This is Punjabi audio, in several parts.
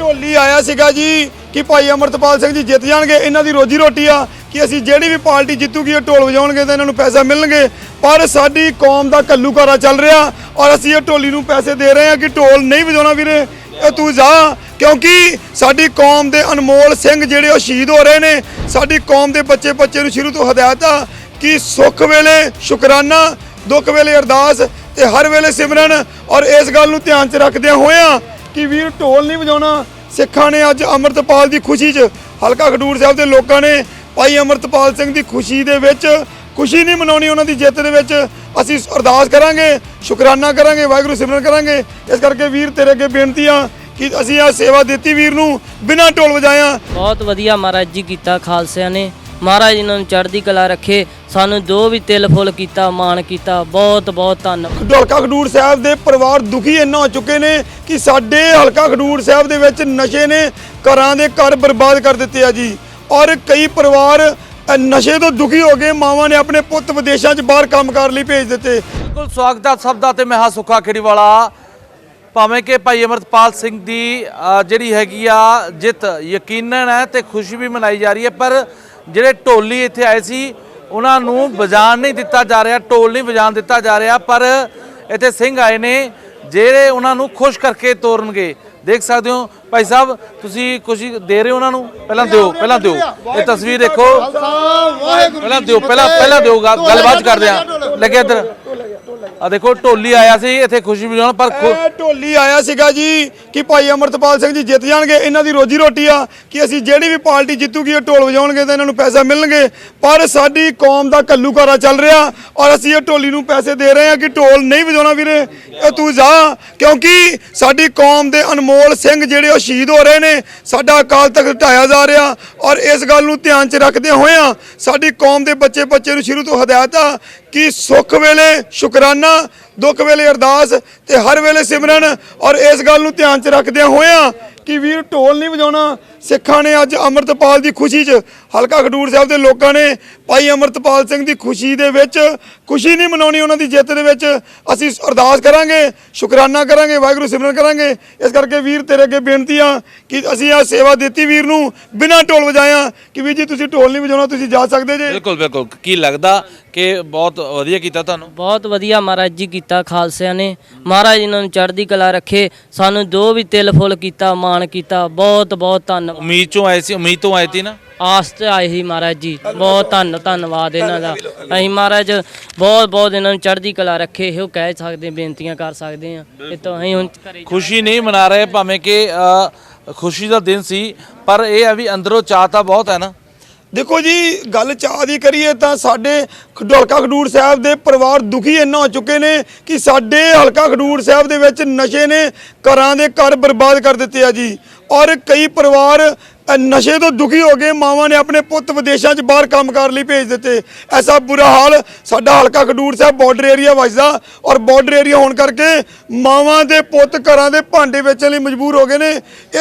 ਢੋਲੀ ਆਇਆ ਸੀਗਾ ਜੀ ਕਿ ਭਾਈ ਅਮਰਤਪਾਲ ਸਿੰਘ ਜੀ ਜਿੱਤ ਜਾਣਗੇ, ਇਹਨਾਂ ਦੀ ਰੋਜੀ ਰੋਟੀ ਆ ਕਿ ਅਸੀਂ ਜਿਹੜੀ ਵੀ ਪਾਰਟੀ ਜਿੱਤੂਗੀ ਉਹ ਢੋਲ ਵਜਾਉਣਗੇ ਤਾਂ ਇਹਨਾਂ ਨੂੰ ਪੈਸਾ ਮਿਲਣਗੇ। ਪਰ ਸਾਡੀ ਕੌਮ ਦਾ ਕੱਲੂਕਾਰਾ ਚੱਲ ਰਿਹਾ ਔਰ ਅਸੀਂ ਇਹ ਢੋਲੀ ਨੂੰ ਪੈਸੇ ਦੇ ਰਹੇ ਹਾਂ ਕਿ ਢੋਲ ਨਹੀਂ ਵਜਾਉਣਾ ਵੀਰੇ। ਇਹ ਤੂੰ ਜਾ, ਕਿਉਂਕਿ ਸਾਡੀ ਕੌਮ ਦੇ ਅਨਮੋਲ ਸਿੰਘ ਜਿਹੜੇ ਉਹ ਸ਼ਹੀਦ ਹੋ ਰਹੇ ਨੇ, ਸਾਡੀ ਕੌਮ ਦੇ ਬੱਚੇ ਬੱਚੇ ਨੂੰ ਸ਼ੁਰੂ ਤੋਂ ਹਦਾਇਤ ਆ ਕਿ ਸੁੱਖ ਵੇਲੇ ਸ਼ੁਕਰਾਨਾ, ਦੁੱਖ ਵੇਲੇ ਅਰਦਾਸ ਤੇ ਹਰ ਵੇਲੇ ਸਿਮਰਨ ਔਰ ਇਸ ਗੱਲ ਨੂੰ ਧਿਆਨ 'ਚ ਰੱਖਦਿਆਂ ਹੋਇਆਂ ਕਿ ਵੀਰ ਢੋਲ ਨਹੀਂ ਵਜਾਉਣਾ। ਸਿੱਖਾਂ ਨੇ ਅੱਜ ਅੰਮ੍ਰਿਤਪਾਲ ਦੀ ਖੁਸ਼ੀ 'ਚ ਹਲਕਾ ਖਡੂਰ ਸਾਹਿਬ ਦੇ ਲੋਕਾਂ ਨੇ ਭਾਈ ਅੰਮ੍ਰਿਤਪਾਲ ਸਿੰਘ ਦੀ ਖੁਸ਼ੀ ਦੇ ਵਿੱਚ ਖੁਸ਼ੀ ਨਹੀਂ ਮਨਾਉਣੀ ਉਹਨਾਂ ਦੀ ਜਿੱਤ ਦੇ ਵਿੱਚ। ਅਸੀਂ ਅਰਦਾਸ ਕਰਾਂਗੇ, ਸ਼ੁਕਰਾਨਾ ਕਰਾਂਗੇ, ਵਾਹਿਗੁਰੂ ਸਿਮਰਨ ਕਰਾਂਗੇ। ਇਸ ਕਰਕੇ ਵੀਰ ਤੇਰੇ ਅੱਗੇ ਬੇਨਤੀ ਆ ਕਿ ਅਸੀਂ ਆ ਸੇਵਾ ਦਿੱਤੀ ਵੀਰ ਨੂੰ, ਬਿਨਾਂ ਢੋਲ ਵਜਾਇਆ। ਬਹੁਤ ਵਧੀਆ ਮਹਾਰਾਜ ਜੀ ਕੀਤਾ ਖਾਲਸਿਆਂ ਨੇ। ਮਹਾਰਾਜ ਇਹਨਾਂ ਨੂੰ ਚੜ੍ਹਦੀ ਕਲਾ ਰੱਖੇ। ਸਾਨੂੰ ਜੋ ਵੀ ਤਿਲ ਫੁੱਲ ਕੀਤਾ ਮਾਣ ਕੀਤਾ ਬਹੁਤ ਬਹੁਤ ਧੰਨਵਾਦ। ਢੋਲਕਾ ਖਡੂਰ ਸਾਹਿਬ ਦੇ ਪਰਿਵਾਰ ਦੁਖੀ ਇੰਨਾ ਹੋ ਚੁੱਕੇ ਨੇ ਕਿ ਸਾਡੇ ਹਲਕਾ ਖਡੂਰ ਸਾਹਿਬ ਦੇ ਵਿੱਚ ਨਸ਼ੇ ਨੇ ਘਰਾਂ ਦੇ ਘਰ ਬਰਬਾਦ ਕਰ ਦਿੱਤੇ ਆ ਜੀ। ਔਰ ਕਈ ਪਰਿਵਾਰ ਨਸ਼ੇ ਤੋਂ ਦੁਖੀ ਹੋ ਗਏ। ਮਾਵਾਂ ਨੇ ਆਪਣੇ ਪੁੱਤ ਵਿਦੇਸ਼ਾਂ 'ਚ ਬਾਹਰ ਕੰਮਕਾਰ ਲਈ ਭੇਜ ਦਿੱਤੇ। ਬਿਲਕੁਲ ਸਵਾਗਤ ਹੈ ਸਭ ਦਾ ਤੇ ਮੈਂ ਹਾਂ ਸੁੱਖਾ ਖੇੜੀਵਾਲਾ। ਭਾਵੇਂ ਕਿ ਭਾਈ ਅਮਰਤਪਾਲ ਸਿੰਘ ਦੀ ਜਿਹੜੀ ਹੈਗੀ ਆ ਜਿੱਤ ਯਕੀਨਨ ਹੈ ਤੇ ਖੁਸ਼ੀ ਵੀ ਮਨਾਈ ਜਾ ਰਹੀ ਹੈ ਪਰ ਜਿਹੜੇ ਢੋਲੀ ਇੱਥੇ ਆਏ ਸੀ ਉਹਨਾਂ ਨੂੰ ਵਜਾਣ ਨਹੀਂ ਦਿੱਤਾ ਜਾ ਰਿਹਾ ਢੋਲ ਨਹੀਂ ਵਜਾਣ ਦਿੱਤਾ ਜਾ ਰਿਹਾ ਪਰ ਇੱਥੇ ਸਿੰਘ ਆਏ ਨੇ ਜਿਹੜੇ ਉਹਨਾਂ ਨੂੰ ਖੁਸ਼ ਕਰਕੇ ਤੋਰਨਗੇ। ਦੇਖ ਸਕਦੇ ਹੋ ਭਾਈ ਸਾਹਿਬ ਤੁਸੀਂ ਖੁਸ਼ੀ ਦੇ ਰਹੇ ਹੋ ਉਹਨਾਂ ਨੂੰ? ਪਹਿਲਾਂ ਦਿਓ ਪਹਿਲਾਂ ਦਿਓ। ਇਹ ਤਸਵੀਰ ਦੇਖੋ। ਪਹਿਲਾਂ ਦਿਓ ਪਹਿਲਾਂ ਪਹਿਲਾਂ ਦਿਓ ਗੱਲ- ਗੱਲਬਾਤ ਕਰਦੇ ਆ ਲੱਗੇ ਇੱਧਰ। ਆ ਦੇਖੋ, ਢੋਲੀ ਆਇਆ ਸੀ, ਇੱਥੇ ਖੁਸ਼ੀ ਮਨਾਉਣ ਪਰ ਖੁ- ਇਹ ਢੋਲੀ ਆਇਆ ਸੀਗਾ ਜੀ ਕਿ ਭਾਈ ਅਮਰਤਪਾਲ ਸਿੰਘ ਜੀ ਜਿੱਤ ਜਾਣਗੇ, ਇਹਨਾਂ ਦੀ ਰੋਜੀ ਰੋਟੀ ਆ, ਕਿ ਅਸੀਂ ਜਿਹੜੀ ਵੀ ਪਾਰਟੀ ਜਿੱਤੂਗੀ, ਉਹ ਢੋਲ ਵਜਾਉਣਗੇ ਤਾਂ ਇਹਨਾਂ ਨੂੰ ਪੈਸਾ ਮਿਲਣਗੇ। ਪਰ ਸਾਡੀ ਕੌਮ ਦਾ ਕੱਲੂਕਾਰਾ ਚੱਲ ਰਿਹਾ ਔਰ ਅਸੀਂ ਇਹ ਢੋਲੀ ਨੂੰ ਪੈਸੇ ਦੇ ਰਹੇ ਹਾਂ ਕਿ ਢੋਲ ਨਹੀਂ ਵਜਾਉਣਾ ਵੀਰੇ। ਇਹ ਤੂੰ ਜਾ, ਕਿਉਂਕਿ ਸਾਡੀ ਕੌਮ ਦੇ ਅਨਮੋਲ ਸਿੰਘ ਜਿਹੜੇ ਉਹ ਸ਼ਹੀਦ ਹੋ ਰਹੇ ਨੇ, ਸਾਡਾ ਅਕਾਲ ਤਖਤ ਢਾਇਆ ਜਾ ਰਿਹਾ ਔਰ ਇਸ ਗੱਲ ਨੂੰ ਧਿਆਨ 'ਚ ਰੱਖਦਿਆਂ ਹੋਇਆਂ ਸਾਡੀ ਕੌਮ ਦੇ ਬੱਚੇ ਬੱਚੇ ਨੂੰ ਸ਼ੁਰੂ ਤੋਂ ਹਦਾਇਤ ਆ ਕਿ ਸੁੱਖ ਵੇਲੇ ਸ਼ੁਕਰਾਨਾ, ਦੁੱਖ ਵੇਲੇ ਅਰਦਾਸ ਤੇ ਹਰ ਵੇਲੇ ਸਿਮਰਨ ਔਰ ਇਸ ਗੱਲ ਨੂੰ ਧਿਆਨ 'ਚ ਰੱਖਦਿਆਂ ਹੋਇਆਂ ਕਿ ਵੀਰ ਢੋਲ ਨਹੀਂ ਵਜਾਉਣਾ, ਸਿੱਖਾਂ ਨੇ ਅੱਜ ਅੰਮ੍ਰਿਤਪਾਲ ਦੀ ਖੁਸ਼ੀ 'ਚ ਹਲਕਾ ਖਡੂਰ ਸਾਹਿਬ ਦੇ ਲੋਕਾਂ ਨੇ ਭਾਈ ਅੰਮ੍ਰਿਤਪਾਲ ਸਿੰਘ ਦੀ ਖੁਸ਼ੀ ਦੇ ਵਿੱਚ ਖੁਸ਼ੀ ਨਹੀਂ ਮਨਾਉਣੀ ਉਹਨਾਂ ਦੀ ਜਿੱਤ ਦੇ ਵਿੱਚ ਅਸੀਂ ਅਰਦਾਸ ਕਰਾਂਗੇ, ਸ਼ੁਕਰਾਨਾ ਕਰਾਂਗੇ, ਵਾਹਿਗੁਰੂ ਸਿਮਰਨ ਕਰਾਂਗੇ। ਇਸ ਕਰਕੇ ਵੀਰ ਤੇਰੇ ਅੱਗੇ ਬੇਨਤੀ ਆ ਕਿ ਅਸੀਂ ਆ ਸੇਵਾ ਦਿੱਤੀ ਵੀਰ ਨੂੰ, ਬਿਨਾਂ ਢੋਲ ਵਜਾਇਆ ਕਿ ਵੀਰ ਜੀ ਤੁਸੀਂ ਢੋਲ ਨਹੀਂ ਵਜਾਉਣਾ, ਤੁਸੀਂ ਜਾ ਸਕਦੇ ਜੇ। ਬਿਲਕੁਲ ਬਿਲਕੁਲ। ਕੀ ਲੱਗਦਾ ਕਿ ਬਹੁਤ ਵਧੀਆ ਕੀਤਾ ਤੁਹਾਨੂੰ? ਬਹੁਤ ਵਧੀਆ ਮਹਾਰਾਜ ਜੀ ਕੀਤਾ ਖਾਲਸਿਆਂ ਨੇ। ਮਹਾਰਾਜ ਇਹਨਾਂ ਨੂੰ ਚੜ੍ਹਦੀ ਕਲਾ ਰੱਖੇ। ਸਾਨੂੰ ਜੋ ਵੀ ਤਿਲ ਫੁੱਲ ਕੀਤਾ ਮਾਣ ਕੀਤਾ ਬਹੁਤ ਬਹੁਤ ਧੰਨਵਾਦ। ਉਮੀਦ ਚੋਂ ਆਏ ਸੀ ਉਮੀਦ ਤੋਂ ਆਏ ਸੀ ਨਾ? ਆਸ ਤੇ ਆਏ ਸੀ ਮਹਾਰਾਜ ਜੀ। ਬਹੁਤ ਧੰਨ ਧੰਨਵਾਦ ਇਹਨਾਂ ਦਾ। ਅਸੀਂ ਮਹਾਰਾਜ ਬਹੁਤ ਬਹੁਤ ਇਹਨਾਂ ਨੂੰ ਚੜ੍ਹਦੀ ਕਲਾ ਰੱਖੇ। ਇਹੋ ਕਹਿ ਸਕਦੇ ਬੇਨਤੀਆਂ ਕਰ ਸਕਦੇ ਆ ਇਹ ਤਾਂ ਅਸੀਂ ਹੁਣ ਘਰੇ ਖੁਸ਼ੀ ਨਹੀਂ ਮਨਾ ਰਹੇ ਭਾਵੇਂ ਕਿ ਅ, ਖੁਸ਼ੀ ਦਾ ਦਿਨ ਸੀ ਪਰ ਇਹ ਹੈ ਵੀ ਅੰਦਰੋਂ ਚਾਹ ਤਾਂ ਬਹੁਤ ਹੈ ਨਾ। ਦੇਖੋ ਜੀ, ਗੱਲ ਚਾਹ ਦੀ ਕਰੀਏ ਤਾਂ ਸਾਡੇ ਢੋਲਕਾ ਖਡੂਰ ਸਾਹਿਬ ਦੇ ਪਰਿਵਾਰ ਦੁਖੀ ਇੰਨਾ ਹੋ ਚੁੱਕੇ ਨੇ ਕਿ ਸਾਡੇ ਹਲਕਾ ਖਡੂਰ ਸਾਹਿਬ ਦੇ ਵਿੱਚ ਨਸ਼ੇ ਨੇ ਘਰਾਂ ਦੇ ਘਰ ਬਰਬਾਦ ਕਰ ਦਿੱਤੇ ਆ ਜੀ। ਔਰ ਕਈ ਪਰਿਵਾਰ ਨਸ਼ੇ ਤੋਂ ਦੁਖੀ ਹੋ ਗਏ ਮਾਵਾਂ ਨੇ ਆਪਣੇ ਪੁੱਤ ਵਿਦੇਸ਼ਾਂ 'ਚ ਬਾਹਰ ਕੰਮ ਕਰਨ ਲਈ ਭੇਜ ਦਿੱਤੇ। ਐਸਾ ਬੁਰਾ ਹਾਲ ਸਾਡਾ ਹਲਕਾ ਖਡੂਰ ਸਾਹਿਬ ਬਾਰਡਰ ਏਰੀਆ ਵੱਜਦਾ ਔਰ ਬਾਰਡਰ ਏਰੀਆ ਹੋਣ ਕਰਕੇ ਮਾਵਾਂ ਦੇ ਪੁੱਤ ਘਰਾਂ ਦੇ ਭਾਂਡੇ ਵੇਚਣ ਲਈ ਮਜਬੂਰ ਹੋ ਗਏ ਨੇ।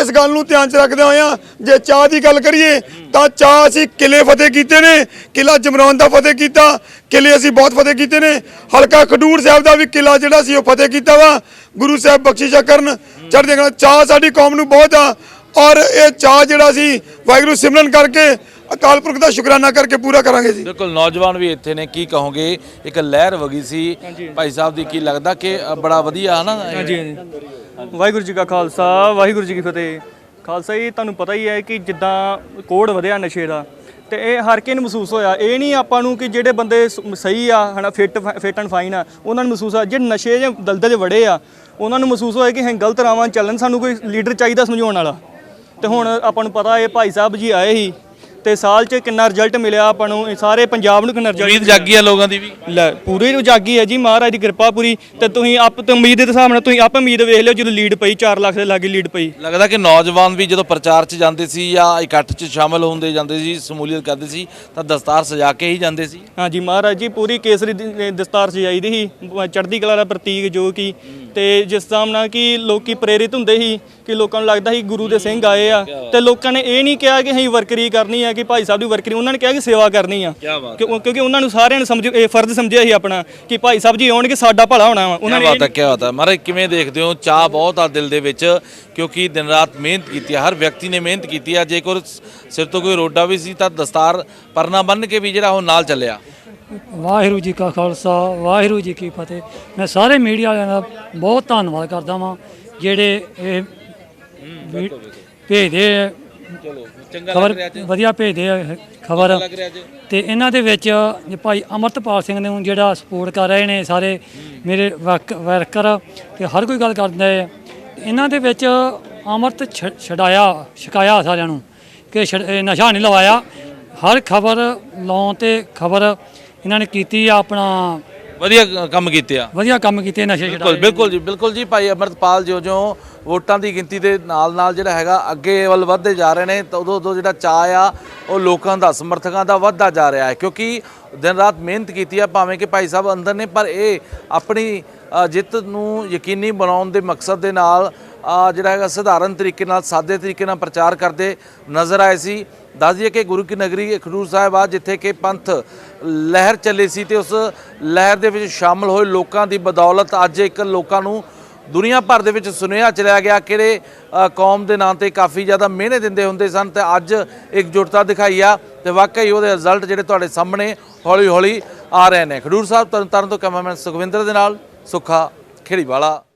ਇਸ ਗੱਲ ਨੂੰ ਧਿਆਨ 'ਚ ਰੱਖਦੇ ਹੋਇਆਂ ਜੇ ਚਾਹ ਦੀ ਗੱਲ ਕਰੀਏ ਤਾਂ ਚਾਹ ਅਸੀਂ ਕਿਲੇ ਫਤਿਹ ਕੀਤੇ ਨੇ। ਕਿਲਾ ਜਮਰੌਨ ਦਾ ਫਤਿਹ ਕੀਤਾ। ਕਿਲੇ ਅਸੀਂ ਬਹੁਤ ਫਤਿਹ ਕੀਤੇ ਨੇ। ਹਲਕਾ ਖਡੂਰ ਸਾਹਿਬ ਦਾ ਵੀ ਕਿਲਾ ਜਿਹੜਾ ਸੀ ਉਹ ਫਤਿਹ ਕੀਤਾ ਵਾ। ਗੁਰੂ ਸਾਹਿਬ ਬਖਸ਼ਿਸ਼ਾ ਕਰਨ। ਚੜ੍ਹਦੇ ਕਲਾ ਚਾਹ ਸਾਡੀ ਕੌਮ ਨੂੰ ਬਹੁਤ ਆ। ਔਰ ਇਹ ਚਾਹ ਜਿਹੜਾ ਸੀ ਵਾਹਿਗੁਰੂ ਸਿਮਰਨ ਕਰਕੇ ਅਕਾਲ ਪੁਰਖ ਦਾ ਸ਼ੁਕਰਾਨਾ ਕਰਕੇ ਪੂਰਾ ਕਰਾਂਗੇ ਜੀ। ਬਿਲਕੁਲ ਨੌਜਵਾਨ ਵੀ ਇੱਥੇ ਨੇ ਕੀ ਕਹੋਗੇ? ਇੱਕ ਲਹਿਰ ਵਗੀ ਸੀ। ਭਾਈ ਸਾਹਿਬ ਦੀ ਕੀ ਲੱਗਦਾ ਕਿ ਬੜਾ ਵਧੀਆ ਹੈ ਨਾ ਇਹ? ਹਾਂਜੀ ਹਾਂਜੀ। ਵਾਹਿਗੁਰੂ ਜੀ ਕਾ ਖਾਲਸਾ ਵਾਹਿਗੁਰੂ ਜੀ ਕੀ ਫਤਿਹ। ਖਾਲਸਾ ਜੀ ਤੁਹਾਨੂੰ ਪਤਾ ਹੀ ਹੈ ਕਿ ਜਿੱਦਾਂ ਕੋੜ ਵਧਿਆ ਨਸ਼ੇ ਦਾ ਤੇ ਇਹ ਹਰ ਕਿਸੇ ਨੂੰ ਮਹਿਸੂਸ ਹੋਇਆ? ਇਹ ਨਹੀਂ ਆਪਾਂ ਨੂੰ ਕਿ ਜਿਹੜੇ ਬੰਦੇ ਸਹੀ ਆ ਹਨਾ ਫਿੱਟ ਫਿੱਟ ਐਂਡ ਫਾਈਨ ਆ ਉਹਨਾਂ ਨੂੰ ਮਹਿਸੂਸ ਆ ਜਿਹੜੇ ਨਸ਼ੇ ਦੇ ਦਲਦਲ 'ਚ ਵੜੇ ਆ ਉਹਨਾਂ ਨੂੰ ਮਹਿਸੂਸ ਹੋਇਆ ਕਿ ਅਸੀਂ ਗਲਤ ਰਾਵਾਂ ਚੱਲਣ ਸਾਨੂੰ ਕੋਈ ਲੀਡਰ ਚਾਹੀਦਾ ਸਮਝਾਉਣ ਵਾਲਾ। ਤੇ ਹੁਣ ਆਪਾਂ ਨੂੰ ਪਤਾ ਇਹ ਭਾਈ ਸਾਹਿਬ ਜੀ ਆਏ ਸੀ। ਤੇ ਸਾਲ 'ਚ ਕਿੰਨਾ ਰਿਜ਼ਲਟ ਮਿਲਿਆ ਆਪਾਂ ਨੂੰ? ਇਹ ਸਾਰੇ ਪੰਜਾਬ ਨੂੰ ਕਿੰਨਾ ਰਿਜ਼ਲਟ ਉਮੀਦ ਜਾਗੀ ਆ ਲੋਕਾਂ ਦੀ ਵੀ। ਲੈ ਪੂਰੀ ਉਜਾਗੀ ਹੈ ਜੀ ਮਹਾਰਾਜ ਦੀ ਕਿਰਪਾ ਪੂਰੀ। ਤੇ ਤੁਸੀਂ ਆਪ ਤੇ ਉਮੀਦ ਦੇ ਹਿਸਾਬ ਨਾਲ ਤੁਸੀਂ ਆਪ ਉਮੀਦ ਵੇਖ ਲਿਓ ਜਦੋਂ ਲੀਡ ਪਈ 4 ਲੱਖ ਦੇ ਲਾਗੇ ਲੀਡ ਪਈ। ਲੱਗਦਾ ਕਿ ਨੌਜਵਾਨ ਵੀ ਜਦੋਂ ਪ੍ਰਚਾਰ 'ਚ ਜਾਂਦੇ ਸੀ ਜਾਂ ਇਕੱਠ 'ਚ ਸ਼ਾਮਲ ਹੁੰਦੇ ਜਾਂਦੇ ਸੀ ਸਮੂਲੀਅਤ ਕਰਦੇ ਸੀ ਤਾਂ ਦਸਤਾਰ ਸਜਾ ਕੇ ਹੀ ਜਾਂਦੇ ਸੀ। ਹਾਂਜੀ ਮਹਾਰਾਜ ਜੀ ਪੂਰੀ ਕੇਸਰੀ ਦੀ- ਦਸਤਾਰ ਸਜਾਈ ਦੀ ਸੀ। ਚੜ੍ਹਦੀ ਕਲਾ ਦਾ ਪ੍ਰਤੀਕ ਜੋ ਕਿ ਤੇ ਜਿਸ ਹਿਸਾਬ ਨਾਲ ਕਿ ਲੋਕੀ ਪ੍ਰੇਰਿਤ ਹੁੰਦੇ ਸੀ ਕਿ ਲੋਕਾਂ ਨੂੰ ਲੱਗਦਾ ਸੀ ਗੁਰੂ ਦੇ ਸਿੰਘ ਆਏ ਆ। ਤੇ ਲੋਕਾਂ ਨੇ ਇਹ ਨਹੀਂ ਕਿਹਾ ਕਿ ਅਸੀਂ ਵਰਕਰੀ ਕਰਨੀ ਆ ਆ ਕਿ ਭਾਈ ਸਾਹਿਬ ਦੀ ਵਰਕਰੀ ਉਹਨਾਂ ਨੇ ਕਿਹਾ ਕਿ ਸੇਵਾ ਕਰਨੀ ਆ। ਕਿਆ ਕਿਉਂ- ਕਿਉਂਕਿ ਉਹਨਾਂ ਨੂੰ ਸਾਰਿਆਂ ਨੂੰ ਸਮਝ ਇਹ ਫਰਜ਼ ਸਮਝਿਆ ਸੀ ਆਪਣਾ ਕਿ ਭਾਈ ਸਾਹਿਬ ਜੀ ਆਉਣਗੇ ਸਾਡਾ ਭਲਾ ਹੋਣਾ ਵਾ। ਉਹਨਾਂ ਨੇ ਬਾਤ ਹੈ ਕੀ ਬਾਤ ਹੈ। ਮਹਾਰਾਜ ਕਿਵੇਂ ਦੇਖਦੇ ਹੋ? ਚਾਹ ਬਹੁਤ ਆ ਦਿਲ ਦੇ ਵਿੱਚ ਕਿਉਂਕਿ ਦਿਨ ਰਾਤ ਮਿਹਨਤ ਕੀਤੀ ਹੈ ਹਰ ਵਿਅਕਤੀ ਨੇ ਮਿਹਨਤ ਕੀਤੀ ਹੈ ਜੇਕਰ ਸਿਰ ਤੋਂ ਕੋਈ ਰੋਡਾ ਵੀ ਸੀ ਤਾਂ ਦਸਤਾਰ ਪਰਨਾ ਬੰਨ ਕੇ ਵੀ ਜਿਹੜਾ ਉਹ ਨਾਲ ਚੱਲਿਆ। ਵਾਹਿਗੁਰੂ ਜੀ ਕਾ ਖਾਲਸਾ ਵਾਹਿਗੁਰੂ ਜੀ ਕੀ ਫਤਿਹ। ਮੈਂ ਸਾਰੇ ਮੀਡੀਆ ਵਾਲਿਆਂ ਦਾ ਬਹੁਤ ਧੰਨਵਾਦ ਕਰਦਾ ਵਾਂ ਜਿਹੜੇ ਇਹ ਵੀ- ਭੇਜਦੇ ਆ ਚਲੋ ਚੰਗਾ ਖਬਰ ਵਧੀਆ ਭੇਜਦੇ ਆ ਖਬਰ। ਰਿਹਾ ਅੱਜ। ਤੇ ਇਹਨਾਂ ਦੇ ਵਿੱਚ ਜੇ ਭਾਈ ਅਮਰਤਪਾਲ ਸਿੰਘ ਨੂੰ ਜਿਹੜਾ ਸਪੋਰਟ ਕਰ ਰਹੇ ਨੇ ਸਾਰੇ ਮੇਰੇ ਵਰਕ- ਵਰਕਰ ਤੇ ਹਰ ਕੋਈ ਗੱਲ ਕਰਦਾ ਹੈ ਇਹਨਾਂ ਦੇ ਵਿੱਚ ਅਮਰਤ ਛ- ਛਡਾਇਆ ਛਕਾਇਆ ਸਾਰਿਆਂ ਨੂੰ ਕਿ ਛਡ- ਇਹ ਨਸ਼ਾ ਨਹੀਂ ਲਵਾਇਆ। ਹਰ ਖਬਰ ਲਾਉਣ ਤੇ ਖਬਰ ਇਹਨਾਂ ਨੇ ਕੀਤੀ ਆ ਆਪਣਾ ਵਧੀਆ ਕੰਮ ਕੀਤੇ ਆ। ਵਧੀਆ ਕੰਮ ਕੀਤੇ ਨਸ਼ੇ ਬਿਲਕੁਲ ਛਡਾਏ। ਬਿਲਕੁਲ ਜੀ ਬਿਲਕੁਲ ਜੀ ਭਾਈ ਅਮਰਤਪਾਲ ਜਿਉਂ ਜਿਉਂ ਵੋਟਾਂ ਦੀ ਗਿਣਤੀ ਦੇ ਨਾਲ ਨਾਲ ਜਿਹੜਾ ਹੈਗਾ ਅੱਗੇ ਵੱਲ ਵੱਧਦੇ ਜਾ ਰਹੇ ਨੇ, ਤਾਂ ਉਦੋਂ ਉਦੋਂ ਜਿਹੜਾ ਚਾਅ ਆ, ਉਹ ਲੋਕਾਂ ਦਾ, ਸਮਰਥਕਾਂ ਦਾ ਵੱਧਦਾ ਜਾ ਰਿਹਾ ਹੈ। ਕਿਉਂਕਿ ਦਿਨ ਰਾਤ ਮਿਹਨਤ ਕੀਤੀ ਆ, ਭਾਵੇਂ ਕਿ ਭਾਈ ਸਾਹਿਬ ਅੰਦਰ ਨੇ, ਪਰ ਇਹ ਆਪਣੀ ਜਿੱਤ ਨੂੰ ਯਕੀਨੀ ਬਣਾਉਣ ਦੇ ਮਕਸਦ ਦੇ ਨਾਲ ਜਿਹੜਾ ਹੈਗਾ ਸਧਾਰਨ ਤਰੀਕੇ ਨਾਲ, ਸਾਦੇ ਤਰੀਕੇ ਨਾਲ ਪ੍ਰਚਾਰ ਕਰਦੇ ਨਜ਼ਰ ਆਏ ਸੀ। ਦੱਸ ਦਈਏ ਕਿ ਗੁਰੂ ਕੀ ਨਗਰੀ, ਖਡੂਰ ਸਾਹਿਬ ਆ, ਜਿੱਥੇ ਕਿ ਪੰਥ ਲਹਿਰ ਚੱਲੀ ਸੀ ਤੇ ਉਸ ਲਹਿਰ ਦੇ ਵਿੱਚ ਸ਼ਾਮਲ ਹੋਏ ਲੋਕਾਂ ਦੀ ਬਦੌਲਤ ਅੱਜ ਇੱਕ ਲੋਕਾਂ ਨੂੰ ਦੁਨੀਆ ਭਰ ਦੇ ਵਿੱਚ ਸੁਨੇਹਾ ਚਲਿਆ ਗਿਆ ਕਿਹੜੇ ਕੌਮ ਦੇ ਨਾਂ ਤੇ ਕਾਫੀ ਜ਼ਿਆਦਾ ਮਿਹਨਤ ਦਿੰਦੇ ਹੁੰਦੇ ਸਨ ਤੇ ਅੱਜ ਇਕਜੁੱਟਤਾ ਦਿਖਾਈ ਆ ਤੇ ਵਾਕਈ ਉਹਦੇ ਰਿਜ਼ਲਟ ਜਿਹੜੇ ਤੁਹਾਡੇ ਸਾਹਮਣੇ ਹੌਲੀ ਹੌਲੀ ਆ ਰਹੇ ਨੇ। ਖਡੂਰ ਸਾਹਿਬ ਤਰਨਤਾਰਨ ਤੋਂ ਕੈਮਰਾਮੈਨ ਸੁਖਵਿੰਦਰ ਦੇ ਨਾਲ ਸੁੱਖਾ ਖੇੜੀਵਾਲਾ।